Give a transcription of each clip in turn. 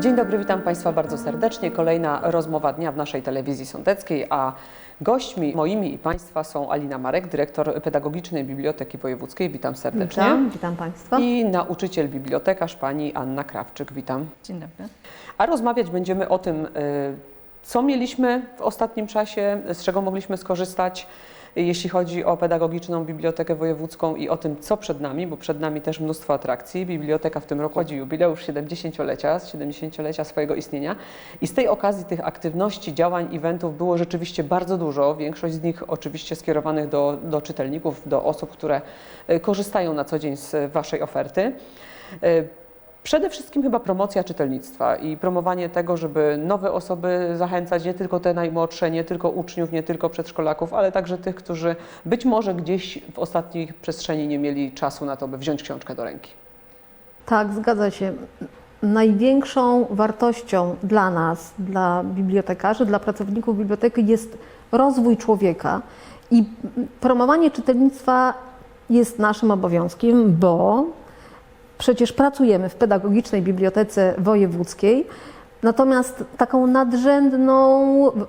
Dzień dobry, witam Państwa bardzo serdecznie. Kolejna rozmowa dnia w naszej telewizji sądeckiej, a gośćmi moimi i Państwa są Alina Marek, dyrektor Pedagogicznej Biblioteki Wojewódzkiej. Witam serdecznie. Witam, witam Państwa. I nauczyciel bibliotekarz pani Anna Krawczyk. Witam. Dzień dobry. A rozmawiać będziemy o tym, y, co mieliśmy w ostatnim czasie, z czego mogliśmy skorzystać, jeśli chodzi o Pedagogiczną Bibliotekę Wojewódzką i o tym, co przed nami, bo przed nami też mnóstwo atrakcji. Biblioteka w tym roku chodzi jubileusz 70-lecia, z 70-lecia swojego istnienia i z tej okazji tych aktywności, działań, eventów było rzeczywiście bardzo dużo. Większość z nich oczywiście skierowanych do, do czytelników, do osób, które y, korzystają na co dzień z Waszej oferty. Przede wszystkim chyba promocja czytelnictwa i promowanie tego, żeby nowe osoby zachęcać, nie tylko te najmłodsze, nie tylko uczniów, nie tylko przedszkolaków, ale także tych, którzy być może gdzieś w ostatniej przestrzeni nie mieli czasu na to, by wziąć książkę do ręki. Tak, zgadza się. Największą wartością dla nas, dla bibliotekarzy, dla pracowników biblioteki jest rozwój człowieka i promowanie czytelnictwa jest naszym obowiązkiem, bo przecież pracujemy w Pedagogicznej Bibliotece Wojewódzkiej. Natomiast taką nadrzędną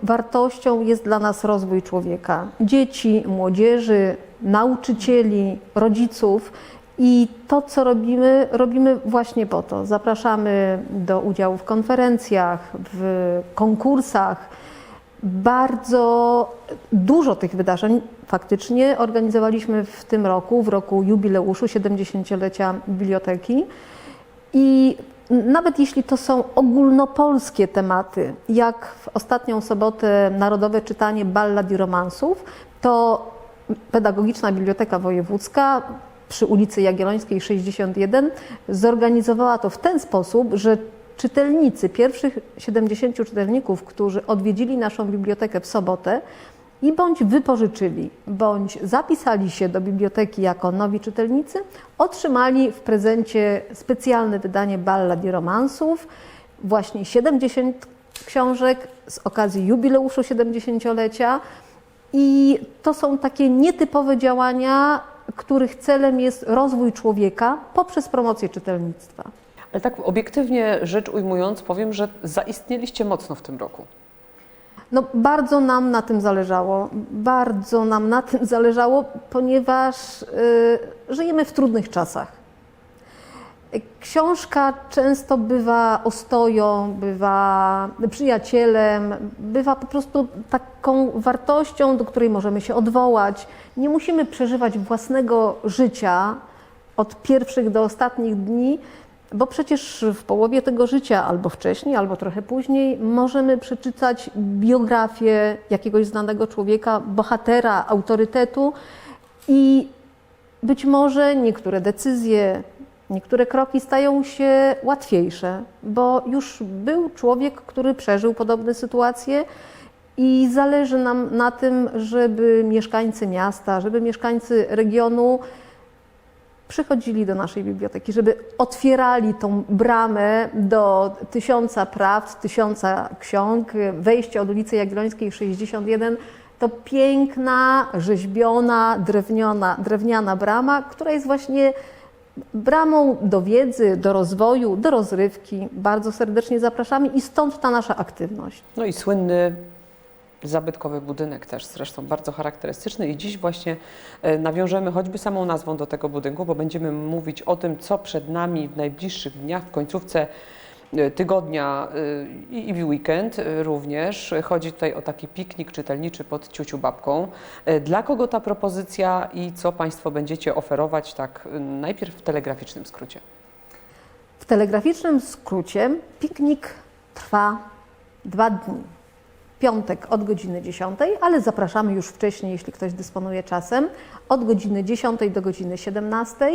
wartością jest dla nas rozwój człowieka, dzieci, młodzieży, nauczycieli, rodziców. I to, co robimy, robimy właśnie po to. Zapraszamy do udziału w konferencjach, w konkursach. Bardzo dużo tych wydarzeń faktycznie organizowaliśmy w tym roku, w roku jubileuszu 70-lecia biblioteki. I nawet jeśli to są ogólnopolskie tematy, jak w ostatnią sobotę Narodowe Czytanie Ballad i Romansów, to Pedagogiczna Biblioteka Wojewódzka przy ulicy Jagiellońskiej 61 zorganizowała to w ten sposób, że czytelnicy, pierwszych 70 czytelników, którzy odwiedzili naszą bibliotekę w sobotę i bądź wypożyczyli, bądź zapisali się do biblioteki jako nowi czytelnicy, otrzymali w prezencie specjalne wydanie ballad i romansów, właśnie 70 książek z okazji jubileuszu 70-lecia. I to są takie nietypowe działania, których celem jest rozwój człowieka poprzez promocję czytelnictwa. Ale tak obiektywnie rzecz ujmując, powiem, że zaistnieliście mocno w tym roku. No, bardzo nam na tym zależało. Bardzo nam na tym zależało, ponieważ y, żyjemy w trudnych czasach. Książka często bywa ostoją, bywa przyjacielem, bywa po prostu taką wartością, do której możemy się odwołać. Nie musimy przeżywać własnego życia od pierwszych do ostatnich dni, bo przecież w połowie tego życia, albo wcześniej, albo trochę później, możemy przeczytać biografię jakiegoś znanego człowieka, bohatera, autorytetu i być może niektóre decyzje, niektóre kroki stają się łatwiejsze, bo już był człowiek, który przeżył podobne sytuacje. I zależy nam na tym, żeby mieszkańcy miasta, żeby mieszkańcy regionu przychodzili do naszej biblioteki, żeby otwierali tą bramę do tysiąca prawd, tysiąca ksiąg. Wejście od ulicy Jagiellońskiej 61 to piękna, rzeźbiona, drewniana, drewniana brama, która jest właśnie bramą do wiedzy, do rozwoju, do rozrywki. Bardzo serdecznie zapraszamy i stąd ta nasza aktywność. No i słynny zabytkowy budynek też zresztą bardzo charakterystyczny i dziś właśnie e, nawiążemy choćby samą nazwą do tego budynku, bo będziemy mówić o tym, co przed nami w najbliższych dniach, w końcówce e, tygodnia e, i w weekend również. Chodzi tutaj o taki piknik czytelniczy pod ciuciu babką. Dla kogo ta propozycja i co Państwo będziecie oferować tak najpierw w telegraficznym skrócie? W telegraficznym skrócie piknik trwa dwa dni. Piątek od godziny 10, ale zapraszamy już wcześniej, jeśli ktoś dysponuje czasem, od godziny 10 do godziny 17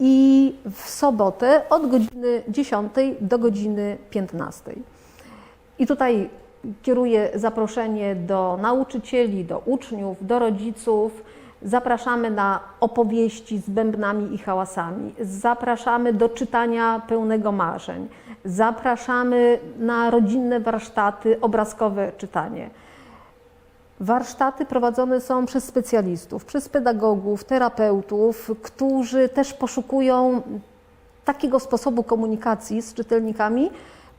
i w sobotę od godziny 10 do godziny 15. I tutaj kieruję zaproszenie do nauczycieli, do uczniów, do rodziców. Zapraszamy na opowieści z bębnami i hałasami. Zapraszamy do czytania pełnego marzeń. Zapraszamy na rodzinne warsztaty, obrazkowe czytanie. Warsztaty prowadzone są przez specjalistów, przez pedagogów, terapeutów, którzy też poszukują takiego sposobu komunikacji z czytelnikami,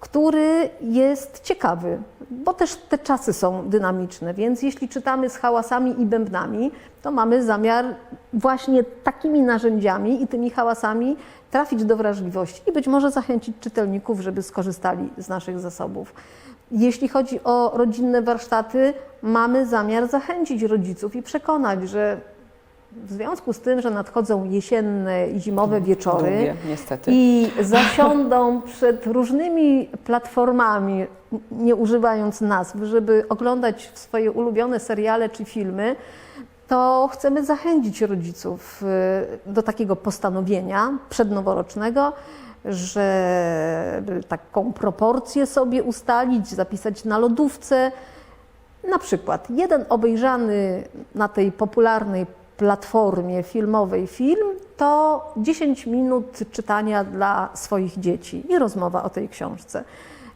który jest ciekawy, bo też te czasy są dynamiczne, więc jeśli czytamy z hałasami i bębnami, to mamy zamiar właśnie takimi narzędziami i tymi hałasami trafić do wrażliwości i być może zachęcić czytelników, żeby skorzystali z naszych zasobów. Jeśli chodzi o rodzinne warsztaty, mamy zamiar zachęcić rodziców i przekonać, że w związku z tym, że nadchodzą jesienne i zimowe wieczory Długie, niestety. i zasiądą przed różnymi platformami, nie używając nazw, żeby oglądać swoje ulubione seriale czy filmy, to chcemy zachęcić rodziców y, do takiego postanowienia przednoworocznego, żeby taką proporcję sobie ustalić, zapisać na lodówce. Na przykład jeden obejrzany na tej popularnej platformie filmowej film to 10 minut czytania dla swoich dzieci i rozmowa o tej książce.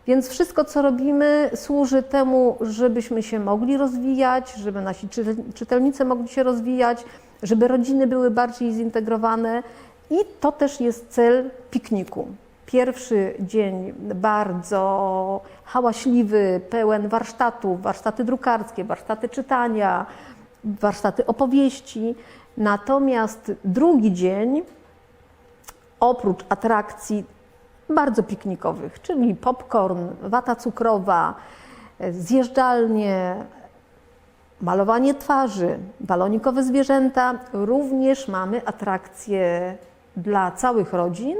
Więc wszystko, co robimy, służy temu, żebyśmy się mogli rozwijać, żeby nasi czytel- czytelnicy mogli się rozwijać, żeby rodziny były bardziej zintegrowane i to też jest cel pikniku. Pierwszy dzień bardzo hałaśliwy, pełen warsztatów, warsztaty drukarskie, warsztaty czytania, warsztaty opowieści. Natomiast drugi dzień, oprócz atrakcji bardzo piknikowych, czyli popcorn, wata cukrowa, zjeżdżalnie, malowanie twarzy, balonikowe zwierzęta, również mamy atrakcje dla całych rodzin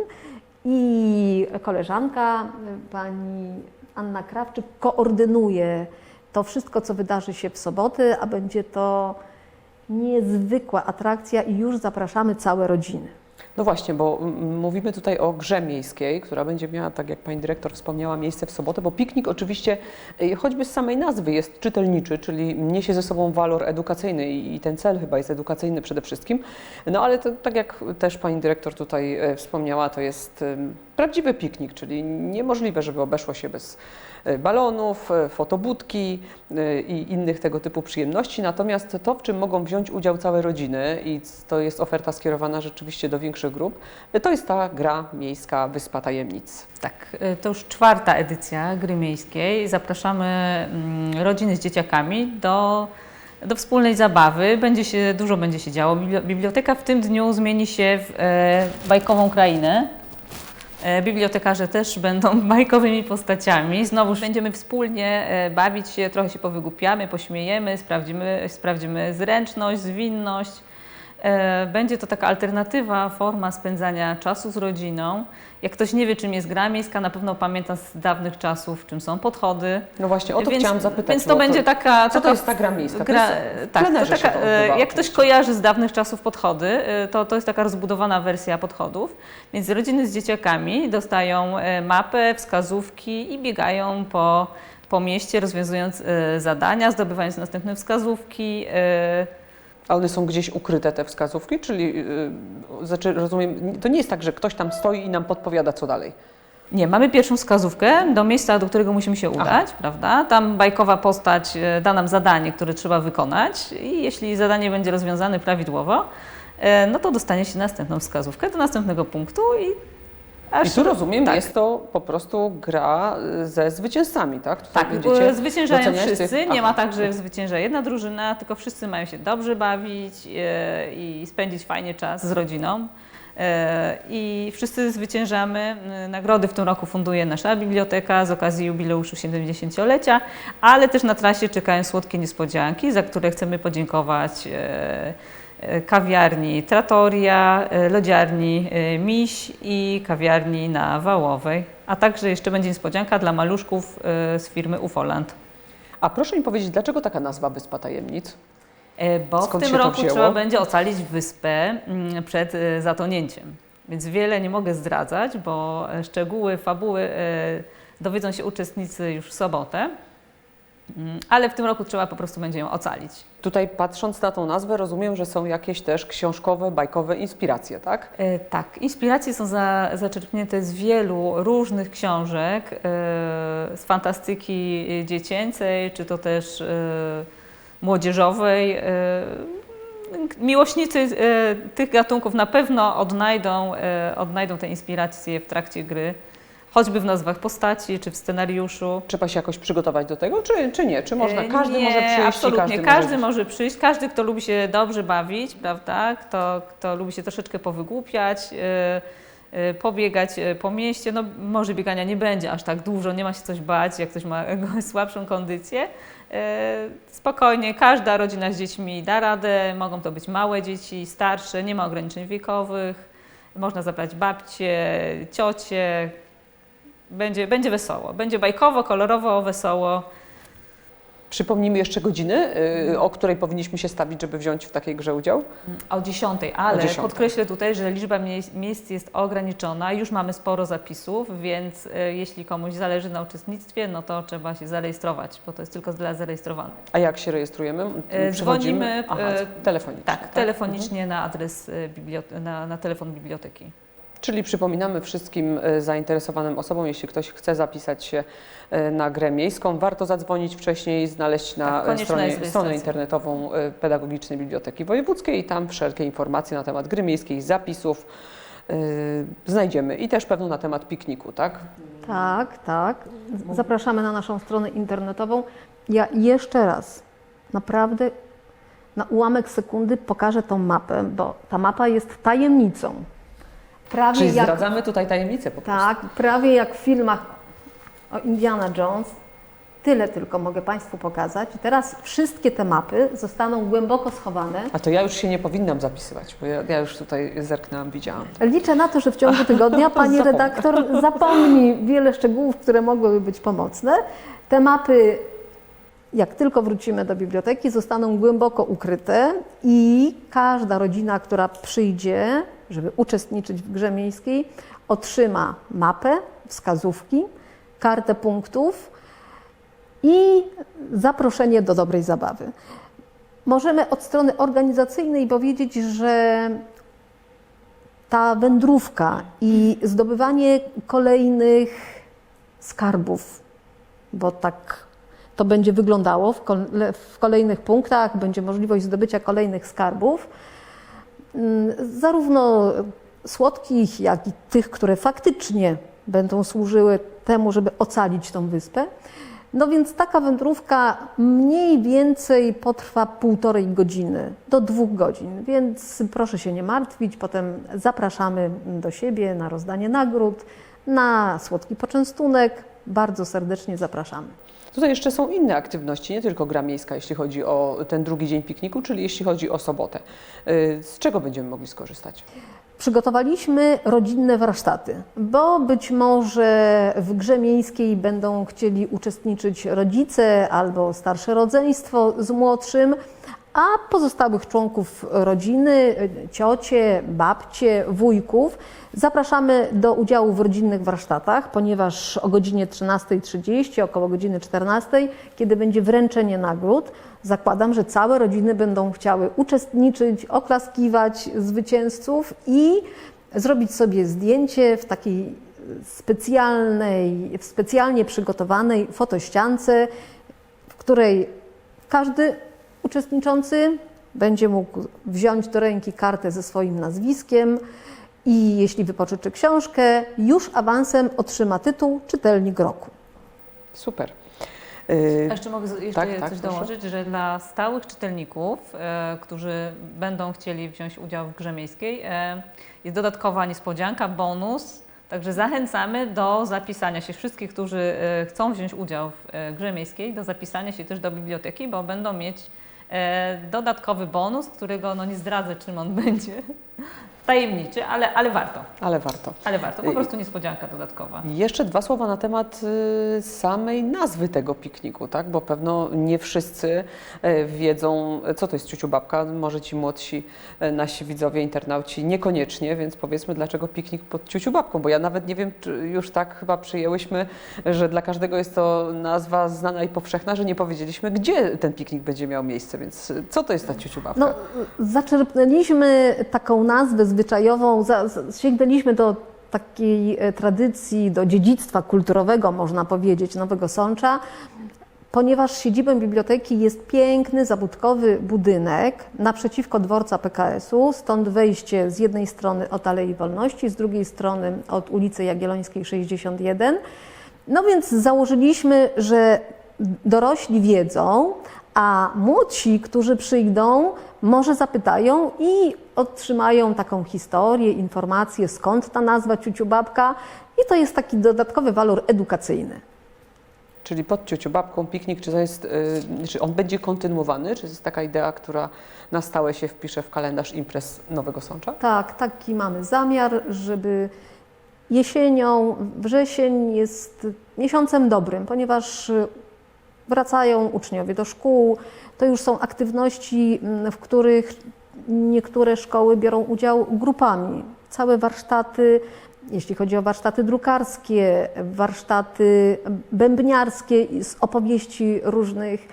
i koleżanka pani Anna Krawczyk koordynuje to wszystko, co wydarzy się w sobotę, a będzie to niezwykła atrakcja i już zapraszamy całe rodziny. No właśnie, bo mówimy tutaj o grze miejskiej, która będzie miała, tak jak pani dyrektor wspomniała, miejsce w sobotę, bo piknik oczywiście, y, choćby z samej nazwy, jest czytelniczy, czyli niesie ze sobą walor edukacyjny i ten cel chyba jest edukacyjny przede wszystkim. No ale to, tak jak też pani dyrektor tutaj e, wspomniała, to jest prawdziwy piknik, czyli niemożliwe, żeby obeszło się bez e, balonów, e, fotobudki e, i innych tego typu przyjemności. Natomiast to, w czym mogą wziąć udział całe rodziny i to jest oferta skierowana rzeczywiście do większych grup, to jest ta gra miejska Wyspa Tajemnic. Tak, to już czwarta edycja Gry Miejskiej. Zapraszamy mm, rodziny z dzieciakami do, do wspólnej zabawy. Będzie się, dużo będzie się działo. Bibli- Biblioteka w tym dniu zmieni się w e, bajkową krainę. E, Bibliotekarze też będą bajkowymi postaciami. Znowu będziemy wspólnie e, bawić się, trochę się powygłupiamy, pośmiejemy, sprawdzimy, sprawdzimy zręczność, zwinność. E, Będzie to taka alternatywa, forma spędzania czasu z rodziną. Jak ktoś nie wie, czym jest gra miejska, na pewno pamięta z dawnych czasów, czym są podchody. No właśnie, o to więc, chciałam zapytać. Więc to bo będzie taka. Co to jest ta gra miejska? To Gra, tak, to taka, to e, jak ktoś kojarzy z dawnych czasów podchody, e, to, to jest taka rozbudowana wersja podchodów. Więc rodziny z dzieciakami dostają mapę, wskazówki i biegają po, po mieście, rozwiązując zadania, zdobywając następne wskazówki. One są gdzieś ukryte, te wskazówki? Czyli, yy, znaczy, rozumiem, to nie jest tak, że ktoś tam stoi i nam podpowiada, co dalej. Nie, mamy pierwszą wskazówkę do miejsca, do którego musimy się udać, prawda? Tam bajkowa postać e, da nam zadanie, które trzeba wykonać i jeśli zadanie będzie rozwiązane prawidłowo, e, no to dostanie się następną wskazówkę do następnego punktu i aż... I tu rozumiem, tak. jest to po prostu gra y, ze zwycięzcami, tak? Tutaj Tak, będziecie e, zwyciężają doceniać tych- wszyscy. Nie ma tak, że zwycięża jedna drużyna, tylko wszyscy mają się dobrze bawić e, i spędzić fajnie czas z rodziną. E, I wszyscy zwyciężamy. E, Nagrody w tym roku funduje nasza biblioteka z okazji jubileuszu 70-lecia, ale też na trasie czekają słodkie niespodzianki, za które chcemy podziękować e, e, kawiarni Trattoria, e, lodziarni e, Miś i kawiarni na Wałowej. A także jeszcze będzie niespodzianka dla maluszków e, z firmy Ufoland. A proszę mi powiedzieć, dlaczego taka nazwa Wyspa Tajemnic? E, Bo Skąd w tym roku trzeba będzie ocalić wyspę mm, przed e, zatonięciem. Więc wiele nie mogę zdradzać, bo e, szczegóły, fabuły e, dowiedzą się uczestnicy już w sobotę. Mm, Ale w tym roku trzeba po prostu będzie ją ocalić. Tutaj patrząc na tą nazwę, rozumiem, że są jakieś też książkowe, bajkowe inspiracje, tak? E, Tak, inspiracje są za, zaczerpnięte z wielu różnych książek, e, z fantastyki dziecięcej, czy to też e, młodzieżowej. E, Miłośnicy e, tych gatunków na pewno odnajdą, e, odnajdą te inspiracje w trakcie gry, choćby w nazwach postaci czy w scenariuszu. Trzeba się jakoś przygotować do tego, czy, czy nie? Czy można? E, Każdy nie, może przyjść absolutnie. każdy, każdy może... może przyjść, każdy, kto lubi się dobrze bawić, prawda? Kto, kto lubi się troszeczkę powygłupiać, e, pobiegać po mieście. No, może biegania nie będzie aż tak dużo, nie ma się coś bać, jak ktoś ma słabszą kondycję. Spokojnie, każda rodzina z dziećmi da radę. Mogą to być małe dzieci, starsze, nie ma ograniczeń wiekowych. Można zabrać babcie, ciocie. Będzie, będzie wesoło. Będzie bajkowo, kolorowo, wesoło. Przypomnijmy jeszcze godziny, y, o której powinniśmy się stawić, żeby wziąć w takiej grze udział. O 10, ale O 10. podkreślę tutaj, że liczba mie- miejsc jest ograniczona. Już mamy sporo zapisów, więc e, jeśli komuś zależy na uczestnictwie, no to trzeba się zarejestrować, bo to jest tylko dla zarejestrowanych. A jak się rejestrujemy? Przychodzimy? dzwonimy, Aha, telefonicznie. Tak, telefonicznie na adres na, na telefon biblioteki. Czyli przypominamy wszystkim e, zainteresowanym osobom, jeśli ktoś chce zapisać się e, na grę miejską, warto zadzwonić wcześniej, znaleźć na Tak, stronie, stronę internetową e, Pedagogicznej Biblioteki Wojewódzkiej i tam wszelkie informacje na temat gry miejskiej, zapisów e, znajdziemy i też pewno na temat pikniku, tak? Tak, tak. Zapraszamy na naszą stronę internetową. Ja jeszcze raz, naprawdę na ułamek sekundy pokażę tą mapę, bo ta mapa jest tajemnicą. Prawie Czyli jak, zdradzamy tutaj tajemnicę po prostu. tak, prawie jak w filmach o Indiana Jones. Tyle tylko mogę Państwu pokazać. I teraz wszystkie te mapy zostaną głęboko schowane. A to ja już się nie powinnam zapisywać, bo ja, ja już tutaj zerknęłam, widziałam. Liczę na to, że w ciągu tygodnia pani redaktor zapomni wiele szczegółów, które mogłyby być pomocne. Te mapy, jak tylko wrócimy do biblioteki, zostaną głęboko ukryte i każda rodzina, która przyjdzie, żeby uczestniczyć w grze miejskiej, otrzyma mapę, wskazówki, kartę punktów i zaproszenie do dobrej zabawy. Możemy od strony organizacyjnej powiedzieć, że ta wędrówka i zdobywanie kolejnych skarbów, bo tak to będzie wyglądało w, kole- w kolejnych punktach, będzie możliwość zdobycia kolejnych skarbów, mm, zarówno słodkich, jak i tych, które faktycznie będą służyły temu, żeby ocalić tą wyspę. No więc taka wędrówka mniej więcej potrwa półtorej godziny do dwóch godzin, więc proszę się nie martwić. Potem zapraszamy do siebie na rozdanie nagród, na słodki poczęstunek. Bardzo serdecznie zapraszamy. Tutaj jeszcze są inne aktywności, nie tylko gra miejska, jeśli chodzi o ten drugi dzień pikniku, czyli jeśli chodzi o sobotę. Y, Z czego będziemy mogli skorzystać? Przygotowaliśmy rodzinne warsztaty, bo być może w grze miejskiej będą chcieli uczestniczyć rodzice albo starsze rodzeństwo z młodszym, a pozostałych członków rodziny, ciocie, babcie, wujków, zapraszamy do udziału w rodzinnych warsztatach, ponieważ o godzinie 13.30, około godziny 14.00, kiedy będzie wręczenie nagród, zakładam, że całe rodziny będą chciały uczestniczyć, oklaskiwać zwycięzców i zrobić sobie zdjęcie w takiej specjalnej, w specjalnie przygotowanej fotościance, w której każdy uczestniczący będzie mógł wziąć do ręki kartę ze swoim nazwiskiem i jeśli wypożyczy książkę, już awansem otrzyma tytuł Czytelnik Roku. Super. Y, A jeszcze mogę jeszcze Tak, tak, coś proszę. dołożyć, że dla stałych czytelników, e, którzy będą chcieli wziąć udział w grze miejskiej, e, jest dodatkowa niespodzianka, bonus. Także zachęcamy do zapisania się wszystkich, którzy e, chcą wziąć udział w e, grze miejskiej, do zapisania się też do biblioteki, bo będą mieć dodatkowy bonus, którego no nie zdradzę, czym on będzie. Tajemniczy, ale, ale warto. Ale warto. Ale warto, po I- prostu niespodzianka dodatkowa. Jeszcze dwa słowa na temat y, samej nazwy tego pikniku, tak? Bo pewno nie wszyscy e, wiedzą, co to jest ciuciu babka. Może ci młodsi nasi widzowie, internauci niekoniecznie, więc powiedzmy, dlaczego piknik pod ciuciu babką, bo ja nawet nie wiem, czy już tak chyba przyjęłyśmy, że dla każdego jest to nazwa znana i powszechna, że nie powiedzieliśmy, gdzie ten piknik będzie miał miejsce, więc y, co to jest ta ciuciu babka? No, zaczerpnęliśmy taką nazwę zwyczajową, za, sięgnęliśmy do takiej e, tradycji, do dziedzictwa kulturowego, można powiedzieć, Nowego Sącza. ponieważ siedzibą biblioteki jest piękny, zabytkowy budynek naprzeciwko dworca PKS-u, stąd wejście z jednej strony od Alei Wolności, z drugiej strony od ulicy Jagiellońskiej 61. No więc założyliśmy, że dorośli wiedzą, a młodsi, którzy przyjdą, może zapytają i otrzymają taką historię, informację, skąd ta nazwa Ciuciu Babka i to jest taki dodatkowy walor edukacyjny. Czyli pod ciociu babką piknik, czy to jest, y, czy on będzie kontynuowany, czy to jest taka idea, która na stałe się wpisze w kalendarz imprez Nowego Sącza? Tak, taki mamy zamiar, żeby jesienią, wrzesień jest miesiącem dobrym, ponieważ wracają uczniowie do szkół. To już są aktywności, mm, w których niektóre szkoły biorą udział grupami. Całe warsztaty, jeśli chodzi o warsztaty drukarskie, warsztaty bębniarskie z opowieści różnych.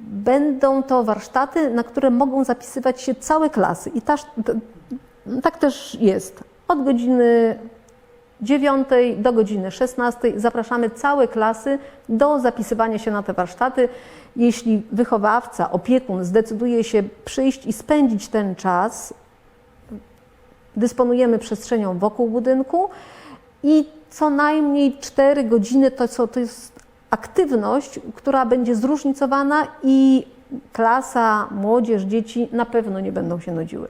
Będą to warsztaty, na które mogą zapisywać się całe klasy. I taż, t- tak też jest. Od godziny 9 do godziny 16 zapraszamy całe klasy do zapisywania się na te warsztaty. Jeśli wychowawca, opiekun zdecyduje się przyjść i spędzić ten czas, dysponujemy przestrzenią wokół budynku i co najmniej 4 godziny to, co, to jest aktywność, która będzie zróżnicowana i klasa, młodzież, dzieci na pewno nie będą się nudziły.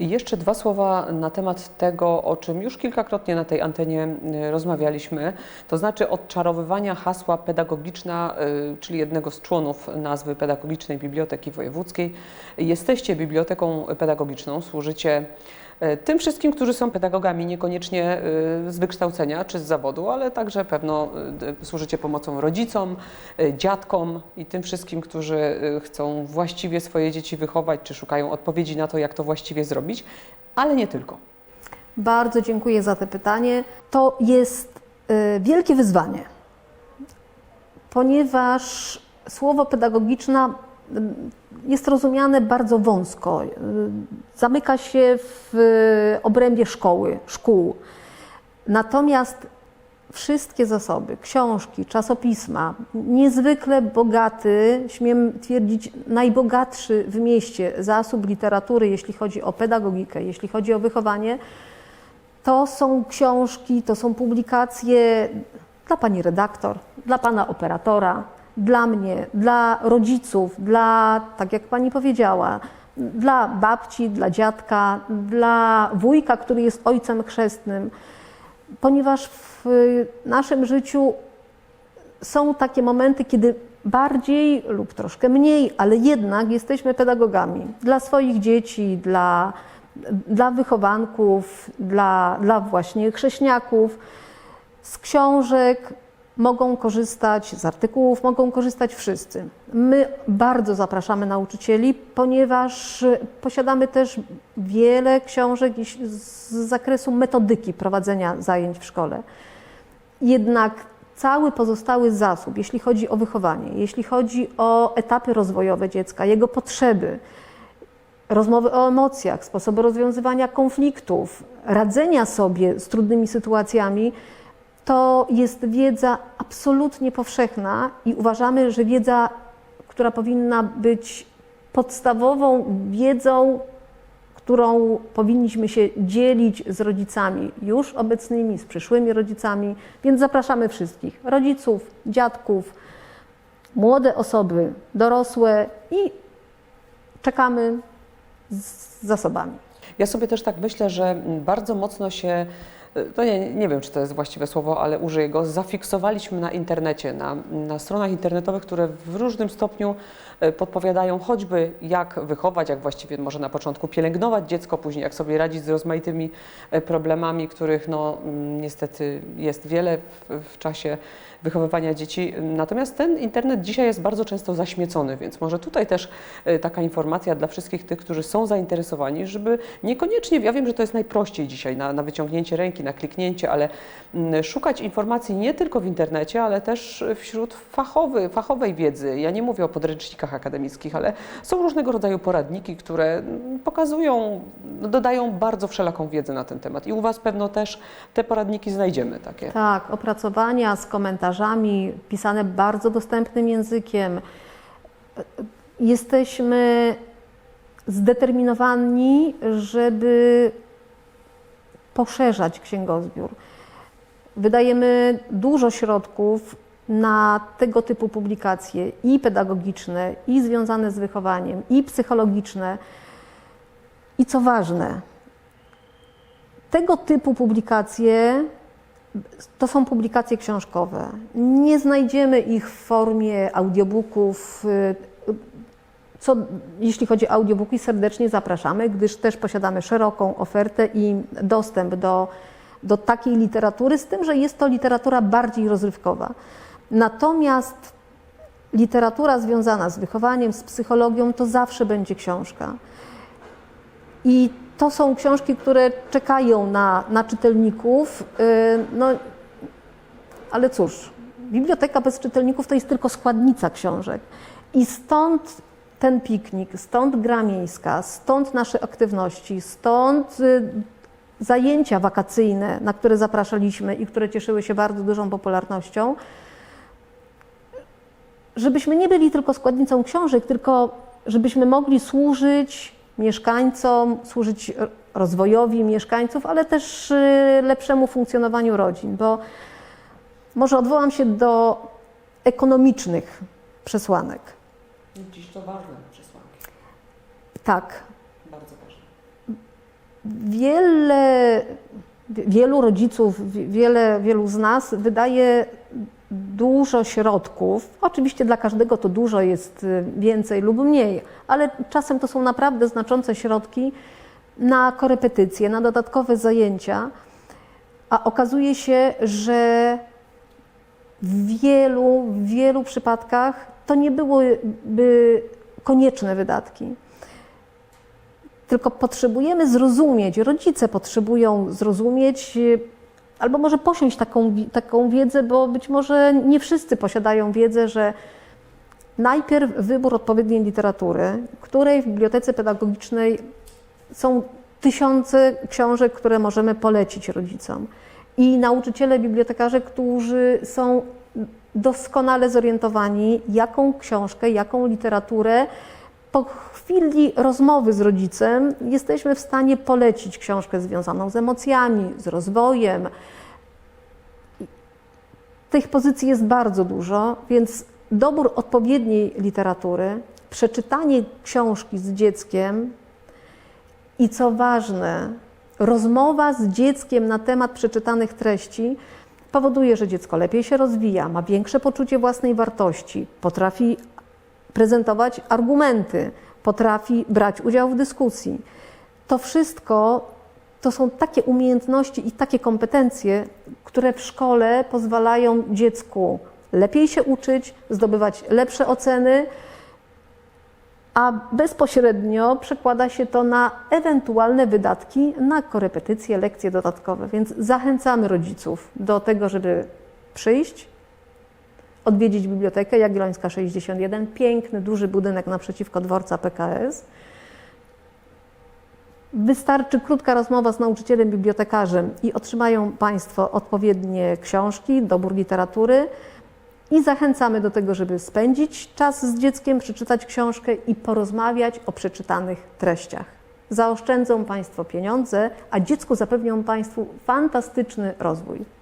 I jeszcze dwa słowa na temat tego, o czym już kilkakrotnie na tej antenie y, rozmawialiśmy, to znaczy odczarowywania hasła pedagogiczna, y, czyli jednego z członów nazwy Pedagogicznej Biblioteki Wojewódzkiej. Jesteście biblioteką pedagogiczną, służycie tym wszystkim, którzy są pedagogami, niekoniecznie y, z wykształcenia czy z zawodu, ale także pewno y, służycie pomocą rodzicom, dziadkom i tym wszystkim, którzy chcą właściwie swoje dzieci wychować, czy szukają odpowiedzi na to, jak to właściwie zrobić, ale nie tylko. Bardzo dziękuję za to pytanie. To jest wielkie wyzwanie, ponieważ słowo pedagogiczna jest rozumiane bardzo wąsko. Zamyka się w y, obrębie szkoły, szkół. Natomiast wszystkie zasoby, książki, czasopisma, niezwykle bogaty, śmiem twierdzić, najbogatszy w mieście zasób literatury, jeśli chodzi o pedagogikę, jeśli chodzi o wychowanie, to są książki, to są publikacje dla pani redaktor, dla pana operatora, dla mnie, dla rodziców, dla, tak jak pani powiedziała, dla babci, dla dziadka, dla wujka, który jest ojcem chrzestnym, ponieważ w naszym życiu są takie momenty, kiedy bardziej lub troszkę mniej, ale jednak jesteśmy pedagogami dla swoich dzieci, dla, dla wychowanków, dla, dla właśnie chrześniaków. Z książek mogą korzystać, z artykułów mogą korzystać wszyscy. My bardzo zapraszamy nauczycieli, ponieważ posiadamy też wiele książek z zakresu metodyki prowadzenia zajęć w szkole. Jednak cały pozostały zasób, jeśli chodzi o wychowanie, jeśli chodzi o etapy rozwojowe dziecka, jego potrzeby, rozmowy o emocjach, sposoby rozwiązywania konfliktów, radzenia sobie z trudnymi sytuacjami, to jest wiedza absolutnie powszechna i uważamy, że wiedza, która powinna być podstawową wiedzą, którą powinniśmy się dzielić z rodzicami już obecnymi, z przyszłymi rodzicami, więc zapraszamy wszystkich rodziców, dziadków, młode osoby, dorosłe i czekamy z zasobami. Ja sobie też tak myślę, że bardzo mocno się, y, no nie, nie wiem, czy to jest właściwe słowo, ale użyję go, zafiksowaliśmy na internecie, na, na stronach internetowych, które w różnym stopniu podpowiadają choćby jak wychować, jak właściwie może na początku pielęgnować dziecko, później jak sobie radzić z rozmaitymi y, problemami, których no niestety jest wiele w, czasie wychowywania dzieci. Natomiast ten internet dzisiaj jest bardzo często zaśmiecony, więc może tutaj też y, taka informacja dla wszystkich tych, którzy są zainteresowani, żeby niekoniecznie, ja wiem, że to jest najprościej dzisiaj na, na wyciągnięcie ręki, na kliknięcie, ale szukać informacji nie tylko w internecie, ale też wśród fachowy, fachowej wiedzy. Ja nie mówię o podręcznikach akademickich, ale są różnego rodzaju poradniki, które pokazują, dodają bardzo wszelaką wiedzę na ten temat. I u Was pewno też te poradniki znajdziemy takie. Tak, opracowania z komentarzami, pisane bardzo dostępnym językiem. Jesteśmy zdeterminowani, żeby poszerzać księgozbiór. Wydajemy dużo środków na tego typu publikacje i pedagogiczne, i związane z wychowaniem, i psychologiczne. I co ważne, tego typu publikacje to są publikacje książkowe. Nie znajdziemy ich w formie audiobooków. Co, jeśli chodzi o audiobooki, serdecznie zapraszamy, gdyż też posiadamy szeroką ofertę i dostęp do, do takiej literatury, z tym, że jest to literatura bardziej rozrywkowa. Natomiast literatura związana z wychowaniem, z psychologią, to zawsze będzie książka. I to są książki, które czekają na, na czytelników. Yy, No, ale cóż, biblioteka bez czytelników to jest tylko składnica książek. I stąd ten piknik, stąd gra miejska, stąd nasze aktywności, stąd y, zajęcia wakacyjne, na które zapraszaliśmy i które cieszyły się bardzo dużą popularnością. Żebyśmy nie byli tylko składnicą książek, tylko żebyśmy mogli służyć mieszkańcom, służyć rozwojowi mieszkańców, ale też y, lepszemu funkcjonowaniu rodzin, bo może odwołam się do ekonomicznych przesłanek. Dziś to ważne przesłanki, Tak, bardzo ważne. wiele, wielu rodziców, wiele, wielu z nas wydaje dużo środków. Oczywiście dla każdego to dużo jest y, więcej lub mniej, ale czasem to są naprawdę znaczące środki na korepetycje, na dodatkowe zajęcia, a okazuje się, że w wielu, w wielu przypadkach to nie byłyby konieczne wydatki. Tylko potrzebujemy zrozumieć, rodzice potrzebują zrozumieć, albo może posiąść taką, taką wiedzę, bo być może nie wszyscy posiadają wiedzę, że najpierw wybór odpowiedniej literatury, której w bibliotece pedagogicznej są tysiące książek, które możemy polecić rodzicom. I nauczyciele, bibliotekarze, którzy są doskonale zorientowani, jaką książkę, jaką literaturę po chwili rozmowy z rodzicem jesteśmy w stanie polecić książkę związaną z emocjami, z rozwojem. Tych pozycji jest bardzo dużo, więc dobór odpowiedniej literatury, przeczytanie książki z dzieckiem i co ważne, rozmowa z dzieckiem na temat przeczytanych treści powoduje, że dziecko lepiej się rozwija, ma większe poczucie własnej wartości, potrafi prezentować argumenty, potrafi brać udział w dyskusji. To wszystko to są takie umiejętności i takie kompetencje, które w szkole pozwalają dziecku lepiej się uczyć, zdobywać lepsze oceny, a bezpośrednio przekłada się to na ewentualne wydatki na korepetycje, lekcje dodatkowe. Więc zachęcamy rodziców do tego, żeby przyjść, odwiedzić bibliotekę Jagiellońska 61, piękny, duży budynek naprzeciwko dworca PKS. Wystarczy krótka rozmowa z nauczycielem, bibliotekarzem i otrzymają Państwo odpowiednie książki, dobór literatury i zachęcamy do tego, żeby spędzić czas z dzieckiem, przeczytać książkę i porozmawiać o przeczytanych treściach. Zaoszczędzą Państwo pieniądze, a dziecku zapewnią Państwu fantastyczny rozwój.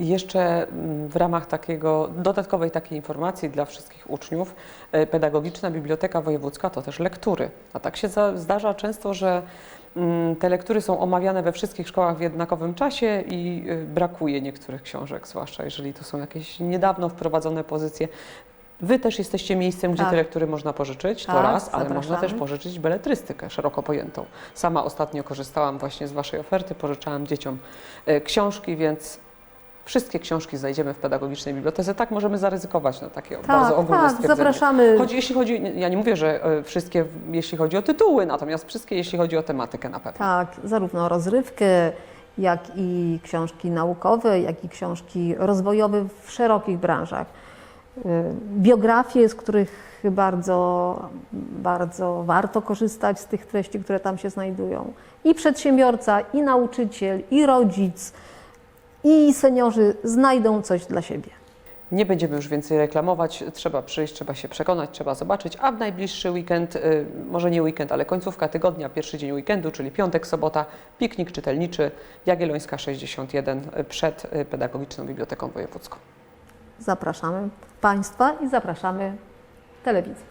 I jeszcze mm, w ramach takiego dodatkowej takiej informacji dla wszystkich uczniów, e, pedagogiczna biblioteka wojewódzka to też lektury. A tak się za, zdarza często, że mm, te lektury są omawiane we wszystkich szkołach w jednakowym czasie i y, brakuje niektórych książek, zwłaszcza jeżeli to są jakieś niedawno wprowadzone pozycje. Wy też jesteście miejscem, gdzie Tak. te lektury można pożyczyć, to Tak, raz, ale można zapraszamy. też pożyczyć beletrystykę szeroko pojętą. Sama ostatnio korzystałam właśnie z Waszej oferty, pożyczałam dzieciom e, książki, więc wszystkie książki znajdziemy w pedagogicznej bibliotece. Tak możemy zaryzykować na takie bardzo Tak, ogólne tak, stwierdzenie. zapraszamy. Chodzi, jeśli chodzi, ja nie mówię, że e, wszystkie, jeśli chodzi o tytuły, natomiast wszystkie, jeśli chodzi o tematykę na pewno. Tak, zarówno rozrywkę, jak i książki naukowe, jak i książki rozwojowe w szerokich branżach. Y, Biografie, z których bardzo, bardzo warto korzystać z tych treści, które tam się znajdują. I przedsiębiorca, i nauczyciel, i rodzic, i seniorzy znajdą coś dla siebie. Nie będziemy już więcej reklamować, trzeba przyjść, trzeba się przekonać, trzeba zobaczyć, a w najbliższy weekend, y, może nie weekend, ale końcówka tygodnia, pierwszy dzień weekendu, czyli piątek, sobota, piknik czytelniczy Jagiellońska 61 y, przed y, Pedagogiczną Biblioteką Wojewódzką. Zapraszamy Państwa i zapraszamy telewizję.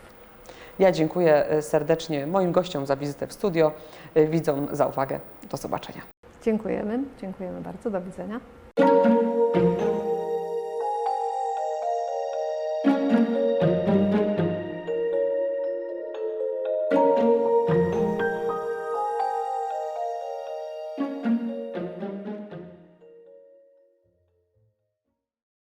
Ja dziękuję y, serdecznie moim gościom za wizytę w studio, widzom za uwagę. Do zobaczenia. Dziękujemy, dziękujemy bardzo, do widzenia. Thank you.